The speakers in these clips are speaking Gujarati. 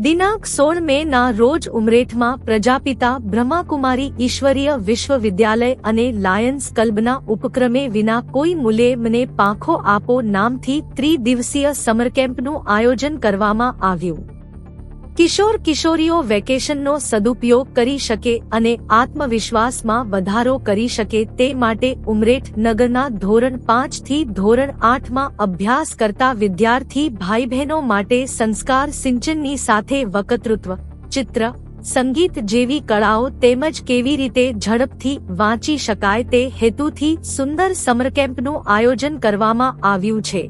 દિનાંક સોળ મે ના રોજ ઉમરેઠમાં પ્રજાપિતા બ્રહ્માકુમારી ઈશ્વરીય વિશ્વવિદ્યાલય અને લાયન્સ ક્લબના ઉપક્રમે વિના કોઈ મૂલ્યે મને પાંખો આપો નામથી ત્રિદિવસીય સમર કેમ્પનું આયોજન કરવામાં આવ્યું. કિશોર કિશોરીઓ વેકેશનનો સદુપયોગ કરી શકે અને આત્મવિશ્વાસમાં વધારો કરી શકે તે માટે ઉમરેઠ નગરના ધોરણ પાંચથી ધોરણ આઠમાં અભ્યાસ કરતા વિદ્યાર્થી ભાઈ બહેનો માટે સંસ્કાર સિંચનની સાથે વકતૃત્વ, ચિત્ર, સંગીત જેવી કળાઓ તેમજ કેવી રીતે ઝડપથી વાંચી શકાય તે હેતુથી સુંદર સમર કેમ્પનું આયોજન કરવામાં આવ્યું છે.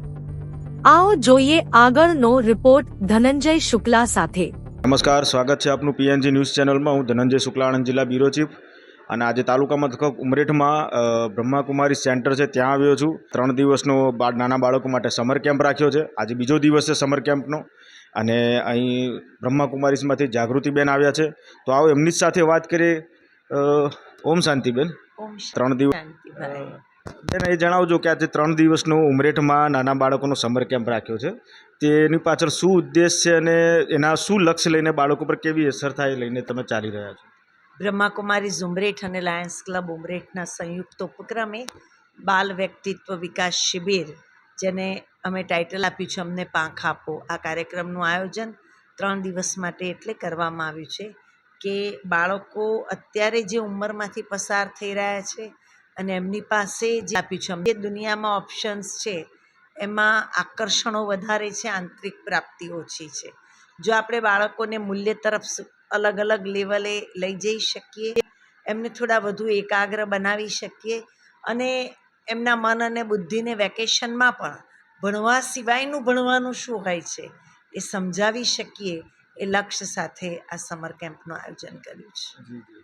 આવો જોઈએ આગળનો રિપોર્ટ ધનંજય શુક્લા સાથે. નમસ્કાર સ્વાગત છે આપનું પીએનજી ન્યૂઝ ચેનલમાં. હું ધનંજય શુક્લાણંદ જિલ્લા બ્યુરો ચીફ. અને આજે તાલુકા મથક ઉમરેઠમાં બ્રહ્માકુમારી સેન્ટર છે ત્યાં આવ્યો છું. ત્રણ દિવસનો બાળ નાના બાળકો માટે સમર કેમ્પ રાખ્યો છે. આજે બીજો દિવસ છે સમર કેમ્પનો. અને અહીં બ્રહ્માકુમારીમાંથી જાગૃતિબેન આવ્યા છે. તો આવો એમની જ સાથે વાત કરીએ. ઓમ શાંતિબેન. ત્રણ દિવસ બેન એ જણાવજો કે આજે ત્રણ દિવસનો ઉમરેઠમાં નાના બાળકોનો સમર કેમ્પ રાખ્યો છે. તેની પાછળ શું ઉદ્દેશ છે અને એના શું લક્ષ્ય લઈને બાળકો પર કેવી અસર થાય લઈને તમે ચાલી રહ્યા છો? બ્રહ્માકુમારી ઝુમરેઠ અને લાયન્સ ક્લબ ઉમરેઠના સંયુક્ત ઉપક્રમે બાલ વ્યક્તિત્વ વિકાસ શિબિર, જેને અમે ટાઇટલ આપ્યું છે, અમને પાંખ આપો. આ કાર્યક્રમનું આયોજન ત્રણ દિવસ માટે એટલે કરવામાં આવ્યું છે કે બાળકો અત્યારે જે ઉંમરમાંથી પસાર થઈ રહ્યા છે અને એમની પાસે જે આપ્યું છે જે દુનિયામાં ઓપ્શન્સ છે, એમાં આકર્ષણો વધારે છે, આંતરિક પ્રાપ્તિ ઓછી છે. જો આપણે બાળકોને મૂલ્ય તરફ અલગ અલગ લેવલે લઈ જઈ શકીએ, એમને થોડા વધુ એકાગ્ર બનાવી શકીએ અને એમના મન અને બુદ્ધિને વેકેશનમાં પણ ભણવા સિવાયનું ભણવાનું શું હોય છે, એ સમજાવી શકીએ એ લક્ષ્ય સાથે આ સમર કેમ્પનું આયોજન કર્યું છે.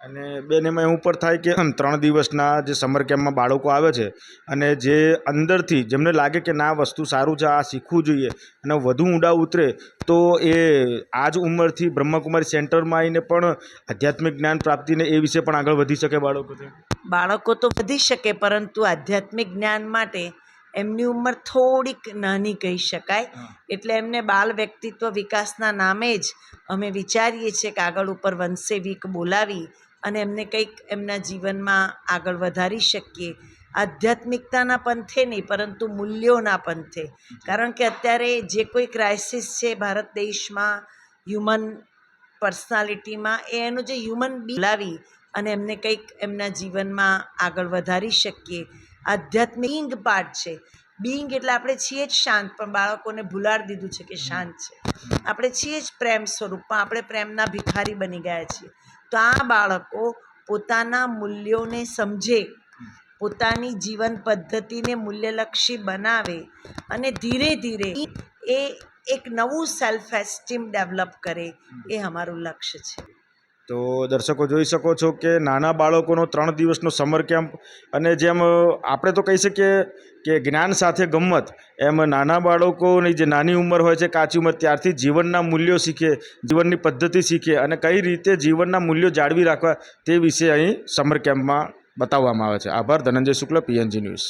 અને બેન એમાં એવું પણ થાય કે ત્રણ દિવસના જે સમર કેમ્પમાં બાળકો આવે છે અને જે અંદરથી જેમને લાગે કે ના વસ્તુ સારું છે આ શીખવું જોઈએ અને વધુ ઊંડા ઉતરે તો એ આ જ ઉંમરથી બ્રહ્માકુમારી સેન્ટરમાં આવીને પણ આધ્યાત્મિક જ્ઞાન પ્રાપ્તિને એ વિશે પણ આગળ વધી શકે બાળકો બાળકો તો વધી શકે પરંતુ આધ્યાત્મિક જ્ઞાન માટે એમની ઉંમર થોડીક નાની કહી શકાય. એટલે એમને બાલ વ્યક્તિત્વ વિકાસના નામે જ અમે વિચારીએ છીએ કે આગળ ઉપર વંશે વીક બોલાવી અને એમને કંઈક એમના જીવનમાં આગળ વધારી શકીએ. આધ્યાત્મિકતાના પંથે નહીં, પરંતુ મૂલ્યોના પંથે. કારણ કે અત્યારે જે કોઈ ક્રાઇસિસ છે ભારત દેશમાં હ્યુમન પર્સનાલિટીમાં એ એનું જે હ્યુમન બી લાવી અને એમને કંઈક એમના જીવનમાં આગળ વધારી શકીએ. આધ્યાત્મિક પાર્ટ છે. બિંગ એટલે આપણે છીએ જ શાંત, પણ બાળકોને ભૂલાડ દીધું છે કે શાંત છે. આપણે છીએ જ પ્રેમ સ્વરૂપમાં, આપણે પ્રેમના ભિખારી બની ગયા છીએ. તો આ બાળકો પોતાના મૂલ્યોને સમજે, પોતાની જીવન પદ્ધતિને મૂલ્યલક્ષી બનાવે અને ધીરે ધીરે એ એક નવું સેલ્ફ એસ્ટીમ ડેવલપ કરે, એ અમારું લક્ષ્ય છે. તો દર્શકો જોઈ શકો છો કે નાના બાળકોનો ત્રણ દિવસનો સમર કેમ્પ અને જેમ આપણે તો કહી શકીએ કે જ્ઞાન સાથે ગમ્મત, એમ નાના બાળકોની જે નાની ઉંમર હોય છે, કાચી ઉંમર, ત્યારથી જીવનના મૂલ્યો શીખે, જીવનની પદ્ધતિ શીખે અને કઈ રીતે જીવનના મૂલ્યો જાળવી રાખવા તે વિશે અહીં સમર કેમ્પમાં બતાવવામાં આવે છે. આભાર, ધનંજય શુક્લ, પીએનજી ન્યૂઝ.